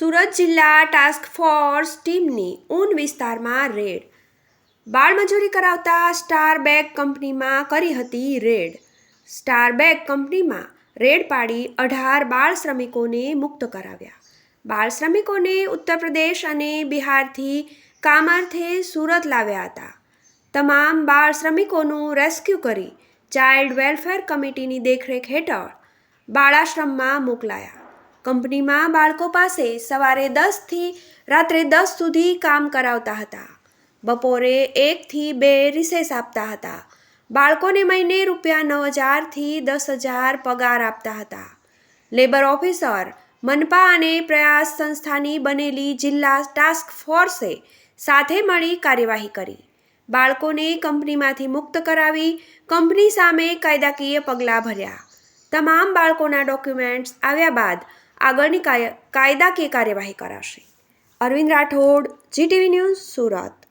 સુરત જિલ્લા task force ટીમની ઊન વિસ્તારમાં રેડ. બાળમજૂરી કરાવતા સ્ટાર બેગ કંપનીમાં કરી હતી રેડ. સ્ટાર બેગ કંપનીમાં રેડ પાડી અઢાર બાળ શ્રમિકોને મુક્ત કરાવ્યા. બાળ શ્રમિકોને ઉત્તર પ્રદેશ અને બિહારથી કામાર્થે સુરત લાવ્યા હતા. તમામ બાળ શ્રમિકોનું રેસ્ક્યુ કરી ચાઇલ્ડ વેલફેર કમિટીની દેખરેખ હેઠળ બાળાશ્રમમાં મોકલાયા. કંપનીમાં બાળકો પાસે સવારે દસથી રાત્રે દસ સુધી કામ કરાવતા હતા. બપોરે એકથી બે રિસેસ આપતા હતા. બાળકોને મહિને રૂપિયા નવ હજારથી દસ હજાર પગાર આપતા હતા. લેબર ઓફિસર મનપા અને પ્રયાસ સંસ્થાની બનેલી જિલ્લા ટાસ્ક ફોર્સે સાથે મળી કાર્યવાહી કરી. બાળકોને કંપનીમાંથી મુક્ત કરાવી કંપની સામે કાયદાકીય પગલાં ભર્યા. તમામ બાળકોના ડોક્યુમેન્ટ્સ આવ્યા બાદ આગળની કાય- કાયદાકીય કાર્યવાહી કરાશે. Arvind Rathod GTV news Surat.